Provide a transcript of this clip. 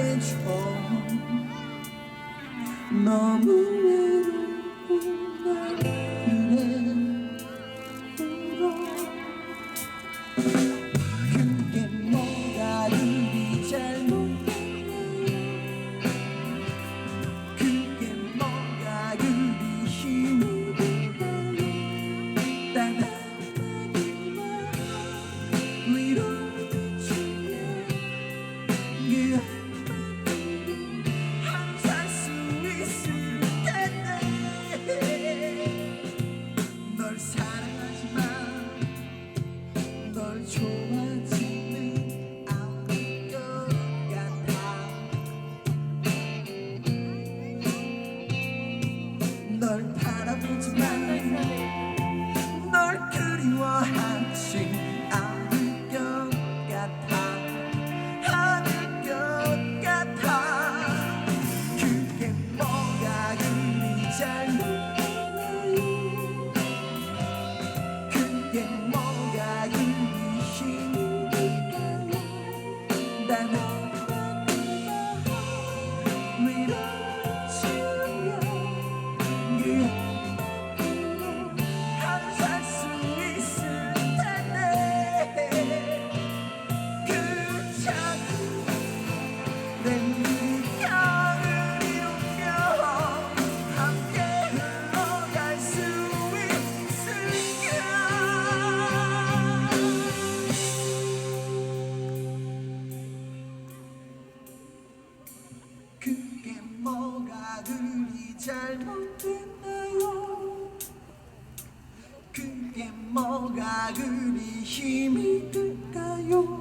해줘. 너무 외로운 날 그래 울어 그게 뭐가 그리 잘못됐나요 그게 뭐가 그리 들까요 단 한마디만 위로해주면 그 잘못됐나요. 그게 뭐가 그리 힘이 들까요? 난